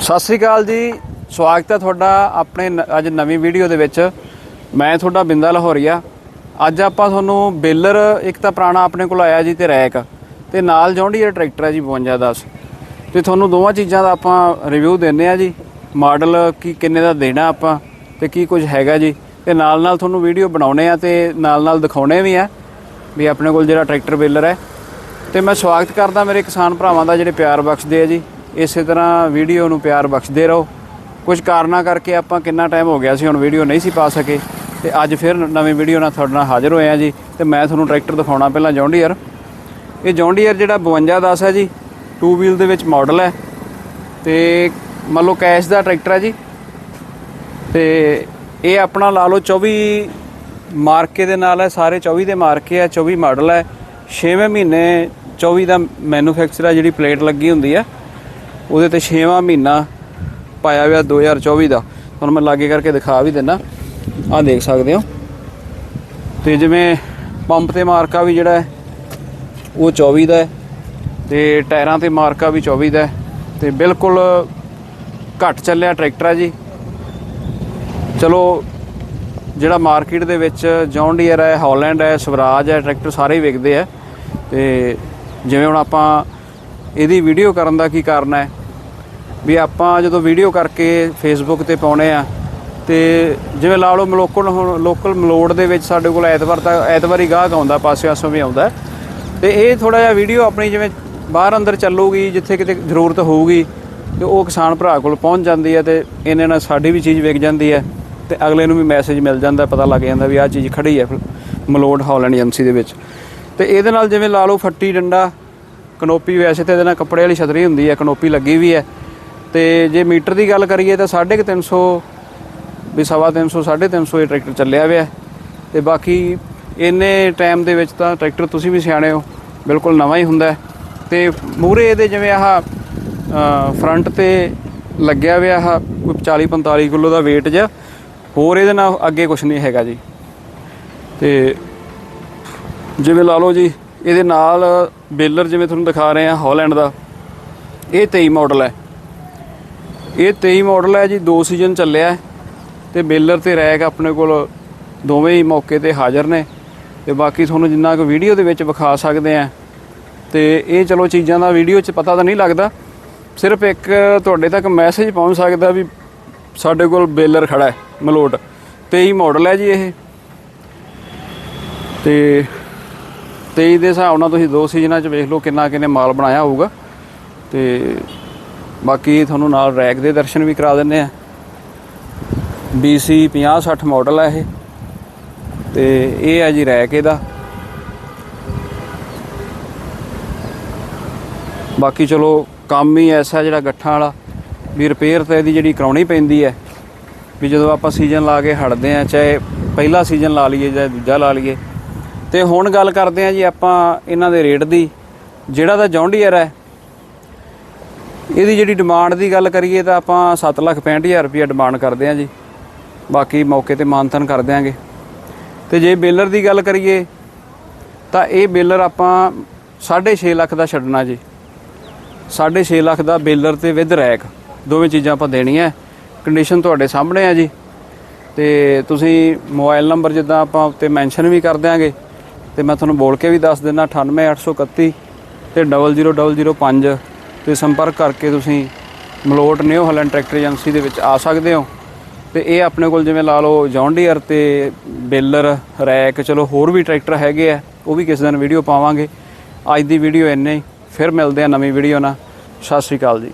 ਸਤਿ ਸ੍ਰੀ ਅਕਾਲ ਜੀ। ਸਵਾਗਤ ਹੈ ਤੁਹਾਡਾ ਆਪਣੇ ਨ- ਅੱਜ ਨਵੀਂ ਵੀਡੀਓ ਦੇ ਵਿੱਚ। ਮੈਂ ਤੁਹਾਡਾ ਬਿੰਦਾ ਲਾਹੌਰੀਆ। ਅੱਜ ਆਪਾਂ ਤੁਹਾਨੂੰ ਬੇਲਰ ਇੱਕ ਤਾਂ ਪੁਰਾਣਾ ਆਪਣੇ ਕੋਲ ਆਇਆ ਜੀ ਤੇ ਰੈਕ ਤੇ ਨਾਲ ਜੌਂਡੀਅਰ ਟਰੈਕਟਰ ਹੈ ਜੀ 5210 ਤੇ ਤੁਹਾਨੂੰ ਦੋਵਾਂ ਚੀਜ਼ਾਂ ਦਾ ਆਪਾਂ ਰਿਵਿਊ ਦਿੰਨੇ ਆ ਜੀ। ਮਾਡਲ ਕੀ, ਕਿੰਨੇ ਦਾ ਦੇਣਾ ਆਪਾਂ ਤੇ ਕੀ ਕੁਝ ਹੈਗਾ ਜੀ। ਤੇ ਨਾਲ ਨਾਲ ਤੁਹਾਨੂੰ ਵੀਡੀਓ ਬਣਾਉਣੇ ਆ ਤੇ ਨਾਲ ਨਾਲ ਦਿਖਾਉਣੇ ਵੀ ਆ ਵੀ ਆਪਣੇ ਕੋਲ ਜਿਹੜਾ ਟਰੈਕਟਰ ਬੇਲਰ ਹੈ। ਤੇ ਮੈਂ ਸਵਾਗਤ ਕਰਦਾ ਮੇਰੇ ਕਿਸਾਨ ਭਰਾਵਾਂ ਦਾ ਜਿਹੜੇ ਪਿਆਰ ਬਖਸ਼ਦੇ ਆ ਜੀ। ਇਸੇ ਤਰ੍ਹਾਂ ਵੀਡੀਓ ਨੂੰ ਪਿਆਰ ਬਖਸ਼ਦੇ ਰਹੋ। ਕੁਝ ਕਾਰਨਾਂ ਕਰਕੇ ਆਪਾਂ ਕਿੰਨਾ ਟਾਈਮ ਹੋ ਗਿਆ ਸੀ, ਹੁਣ ਵੀਡੀਓ ਨਹੀਂ ਸੀ ਪਾ ਸਕੇ। ਤੇ ਅੱਜ ਫਿਰ ਨਵੀਂ ਵੀਡੀਓ ਨਾਲ ਤੁਹਾਡੇ ਨਾਲ ਹਾਜ਼ਰ ਹੋਏ ਆ ਜੀ। ਤੇ ਮੈਂ ਤੁਹਾਨੂੰ ਟਰੈਕਟਰ ਦਿਖਾਉਣਾ ਪਹਿਲਾਂ ਜੌਂਡੀਅਰ। ਇਹ ਜੌਂਡੀਅਰ ਜਿਹੜਾ 5210 ਹੈ ਜੀ। ਟੂ ਵੀਲ ਦੇ ਵਿੱਚ ਮਾਡਲ ਹੈ। ਤੇ ਮੰਨ ਲਓ ਕੈਸ਼ ਦਾ ਟਰੈਕਟਰ ਹੈ ਜੀ। ਤੇ ਇਹ ਆਪਣਾ ਲਾ ਲਓ 24 ਮਾਰਕੇ ਦੇ ਨਾਲ ਹੈ। ਸਾਰੇ 24 ਦੇ ਮਾਰਕੇ ਹੈ 24 ਮਾਡਲ ਹੈ। 6ਵੇਂ ਮਹੀਨੇ 24 ਦਾ ਮੈਨੂਫੈਕਚਰ ਹੈ ਜਿਹੜੀ ਪਲੇਟ ਲੱਗੀ ਹੁੰਦੀ ਹੈ। ਉਹਦੇ ਤੇ 6ਵਾਂ ਮਹੀਨਾ ਪਾਇਆ ਹੋਇਆ 2024 ਦਾ। ਤੁਹਾਨੂੰ ਮੈਂ ਲਾਗੇ ਕਰਕੇ ਦਿਖਾ ਵੀ ਦਿੰਦਾ। ਆਹ ਦੇਖ ਸਕਦੇ ਹੋ। ਤੇ ਜਿਵੇਂ ਪੰਪ ਤੇ ਮਾਰਕਾ ਵੀ ਜਿਹੜਾ ਹੈ, ਉਹ 24 ਦਾ ਹੈ ਤੇ ਟਾਇਰਾਂ ਤੇ ਮਾਰਕਾ ਵੀ 24 ਦਾ ਹੈ ਤੇ ਬਿਲਕੁਲ ਘੱਟ ਚੱਲਿਆ ਟਰੈਕਟਰ ਹੈ ਜੀ। ਚਲੋ, ਜਿਹੜਾ ਮਾਰਕੀਟ ਦੇ ਵਿੱਚ ਜੌਨ ਡੀਅਰ ਹੈ ਹਾਲੈਂਡ ਹੈ, ਸਵਰਾਜ ਹੈ, ਟਰੈਕਟਰ ਸਾਰੇ ਹੀ ਵਿਕਦੇ ਆ। ਤੇ ਜਿਵੇਂ ਹੁਣ ਆਪਾਂ ਇਹਦੀ ਵੀਡੀਓ ਕਰਨ ਦਾ ਕੀ ਕਾਰਨ ਹੈ ਵੀ ਆਪਾਂ ਜਦੋਂ ਵੀਡੀਓ ਕਰਕੇ ਫੇਸਬੁੱਕ ਤੇ ਪਾਉਣੇ ਆ, ਤੇ ਜਿਵੇਂ ਲਾ ਲਓ ਮਲੋਕਲ ਹੁਣ ਲੋਕਲ ਮਲੋੜ ਦੇ ਵਿੱਚ ਸਾਡੇ ਕੋਲ ਐਤਵਾਰ ਤਾਂ ਐਤਵਾਰ ਗਾਹਕ ਆਉਂਦਾ ਪਾਸੇ ਆਸੋਂ ਵੀ ਆਉਂਦਾ। ਤੇ ਇਹ ਥੋੜਾ ਜਿਹਾ ਵੀਡੀਓ ਆਪਣੀ ਜਿਵੇਂ ਬਾਹਰ ਅੰਦਰ ਚੱਲੂਗੀ, ਜਿੱਥੇ ਕਿਤੇ ਜ਼ਰੂਰਤ ਹੋਊਗੀ, ਤੇ ਉਹ ਕਿਸਾਨ ਭਰਾ ਕੋਲ ਪਹੁੰਚ ਜਾਂਦੀ ਹੈ ਤੇ ਇਹਨੇ ਨਾਲ ਸਾਡੀ ਵੀ ਚੀਜ਼ ਵਿਕ ਜਾਂਦੀ ਹੈ ਤੇ ਅਗਲੇ ਨੂੰ ਵੀ ਮੈਸੇਜ ਮਿਲ ਜਾਂਦਾ, ਪਤਾ ਲੱਗ ਜਾਂਦਾ ਵੀ ਆਹ ਚੀਜ਼ ਖੜੀ ਹੈ ਮਲੋਡ ਹਾਲੈਂਡ ਏਜੰਸੀ ਦੇ ਵਿੱਚ। ਤੇ ਇਹਦੇ ਨਾਲ ਜਿਵੇਂ ਲਾ ਲਓ ਫੱਟੀ ਡੰਡਾ, ਕਨੋਪੀ ਵੈਸੇ ਤੇ ਇਹਦੇ ਨਾਲ ਕੱਪੜੇ ਵਾਲੀ ਛਤਰੀ ਹੁੰਦੀ ਹੈ ਕਨੋਪੀ ਲੱਗੀ ਵੀ ਹੈ ਤੇ ਜੇ ਮੀਟਰ ਦੀ ਗੱਲ ਕਰੀਏ ਤਾਂ 350 ਵੀ ਸਵਾ 300 350 ਇਹ ਟਰੈਕਟਰ ਚੱਲਿਆ ਹੋਇਆ ਹੈ। ਤੇ ਬਾਕੀ ਇੰਨੇ ਟਾਈਮ ਦੇ ਵਿੱਚ ਤਾਂ ਟਰੈਕਟਰ ਤੁਸੀਂ ਵੀ ਸਿਆਣੇ ਹੋ, ਬਿਲਕੁਲ ਨਵਾਂ ਹੀ ਹੁੰਦਾ ਹੈ। ਤੇ ਮੂਰੇ ਇਹਦੇ ਜਿਵੇਂ ਆਹ ਫਰੰਟ ਤੇ ਲੱਗਿਆ ਹੋਇਆ ਆਹ, ਕੋਈ 40 45 ਕਿਲੋ ਦਾ weight ਜਿਹਾ, ਹੋਰ ਇਹਦੇ ਨਾਲ ਅੱਗੇ ਕੁਝ ਨਹੀਂ ਹੈਗਾ ਜੀ ਤੇ ਜਿਵੇਂ ਲਾ ਲਓ ਜੀ, ਇਹਦੇ ਨਾਲ ਬੇਲਰ ਜਿਵੇਂ ਤੁਹਾਨੂੰ ਦਿਖਾ ਰਹੇ ਆ ਹਾਲੈਂਡ ਦਾ, ਇਹ 23 ਮਾਡਲ ਹੈ ਇਹ 23 ਮਾਡਲ ਹੈ ਜੀ, ਦੋ ਸੀਜ਼ਨ ਚੱਲਿਆ ਹੈ ਤੇ ਬੇਲਰ ਤੇ ਰੈਕ ਆਪਣੇ ਕੋਲ ਦੋਵੇਂ ਹੀ ਮੌਕੇ ਤੇ ਹਾਜ਼ਰ ਨੇ ਤੇ ਬਾਕੀ ਤੁਹਾਨੂੰ ਜਿੰਨਾ ਕੁ ਵੀਡੀਓ ਦੇ ਵਿੱਚ ਵਿਖਾ ਸਕਦੇ ਆ ਤੇ ਇਹ ਚਲੋ ਚੀਜ਼ਾਂ ਦਾ ਵੀਡੀਓ 'ਚ ਪਤਾ ਤਾਂ ਨਹੀਂ ਲੱਗਦਾ। ਸਿਰਫ ਇੱਕ ਤੁਹਾਡੇ ਤੱਕ ਮੈਸੇਜ ਪਹੁੰਚ ਸਕਦਾ ਵੀ ਸਾਡੇ ਕੋਲ ਬੇਲਰ ਖੜਾ ਹੈ, ਮਲੋਟ। 23 ਮਾਡਲ ਹੈ ਜੀ ਇਹ। ਤੇ 23 ਦੇ ਹਿਸਾਬ ਨਾਲ ਤੁਸੀਂ ਦੋ ਸੀਜ਼ਨਾਂ 'ਚ ਵੇਖ ਲਓ ਕਿੰਨਾ ਕਿੰਨੇ ਮਾਲ ਬਣਾਇਆ ਹੋਊਗਾ। ਤੇ ਬਾਕੀ ਤੁਹਾਨੂੰ ਨਾਲ ਰੈਕ ਦੇ ਦਰਸ਼ਨ ਵੀ ਕਰਾ ਦਿੰਨੇ ਆ। BC 50 60 ਮਾਡਲ ਹੈ ਇਹ। ਤੇ ਇਹ ਹੈ ਜੀ ਰੈਕ ਇਹਦਾ। ਬਾਕੀ ਚਲੋ ਕੰਮ ਹੀ ਐਸਾ ਜਿਹੜਾ ਗੱਠਾਂ ਵਾਲਾ। ਵੀ ਰਿਪੇਅਰ ਤਾਂ ਇਹਦੀ ਜਿਹੜੀ ਕਰਾਉਣੀ ਪੈਂਦੀ ਹੈ ਵੀ ਜਦੋਂ ਆਪਾਂ ਸੀਜ਼ਨ ਲਾ ਕੇ ਹਟਦੇ ਆ, ਚਾਹੇ ਪਹਿਲਾ ਸੀਜ਼ਨ ਲਾ ਲਈਏ ਜਾਂ ਦੂਜਾ ਲਾ ਲਈਏ। ਤੇ ਹੁਣ ਗੱਲ ਕਰਦੇ ਆ ਜੀ ਆਪਾਂ ਇਹਨਾਂ ਦੇ ਰੇਟ ਦੀ। ਜਿਹੜਾ ਤਾਂ ਜੌਂਡੀਅਰ ਹੈ ਇਹਦੀ ਜਿਹੜੀ ਡਿਮਾਂਡ ਦੀ ਗੱਲ ਕਰੀਏ ਤਾਂ ਆਪਾਂ 765000 ਰੁਪਏ ਡਿਮਾਂਡ ਕਰਦੇ ਆ ਜੀ। ਬਾਕੀ ਮੌਕੇ ਤੇ ਮਾਨਤਨ ਕਰ ਦਿਆਂਗੇ ਤੇ ਜੇ ਬੇਲਰ ਦੀ ਗੱਲ ਕਰੀਏ ਤਾਂ ਇਹ ਬੇਲਰ ਆਪਾਂ 6.5 ਲੱਖ ਦਾ ਛੱਡਣਾ ਜੀ। 6.5 ਲੱਖ ਦਾ ਬੇਲਰ ਤੇ ਵਿਦ ਰੈਕ ਦੋਵੇਂ ਚੀਜ਼ਾਂ ਆਪਾਂ ਦੇਣੀਆਂ। ਕੰਡੀਸ਼ਨ ਤੁਹਾਡੇ ਸਾਹਮਣੇ ਆ ਜੀ। ਤੇ ਤੁਸੀਂ ਮੋਬਾਈਲ ਨੰਬਰ ਜਿੱਦਾਂ ਆਪਾਂ ਉੱਤੇ ਮੈਂਸ਼ਨ ਵੀ ਕਰ ਦਿਆਂਗੇ। ਤੇ ਮੈਂ ਤੁਹਾਨੂੰ ਬੋਲ ਕੇ ਵੀ ਦੱਸ ਦਿੰਦਾ 98831 ਤੇ 00005 ਤੇ ਸੰਪਰਕ ਕਰਕੇ ਤੁਸੀਂ Malout New Holland tractor agency ਦੇ ਵਿੱਚ ਆ ਸਕਦੇ ਹੋ। ਤੇ ਇਹ ਆਪਣੇ ਕੋਲ ਜਿਵੇਂ ਲਾ ਲਓ ਜੌਂਡੀਅਰ ਤੇ ਬੇਲਰ, ਰੈਕ, ਚਲੋ ਹੋਰ ਵੀ ਟਰੈਕਟਰ ਹੈਗੇ ਆ, ਉਹ ਵੀ ਕਿਸੇ ਦਿਨ ਵੀਡੀਓ ਪਾਵਾਂਗੇ। ਅੱਜ ਦੀ ਵੀਡੀਓ ਇੰਨੇ ਹੀ, ਫਿਰ ਮਿਲਦੇ ਆ ਨਵੀਂ ਵੀਡੀਓ ਨਾਲ। ਸਤਿ ਸ਼੍ਰੀ ਅਕਾਲ ਜੀ।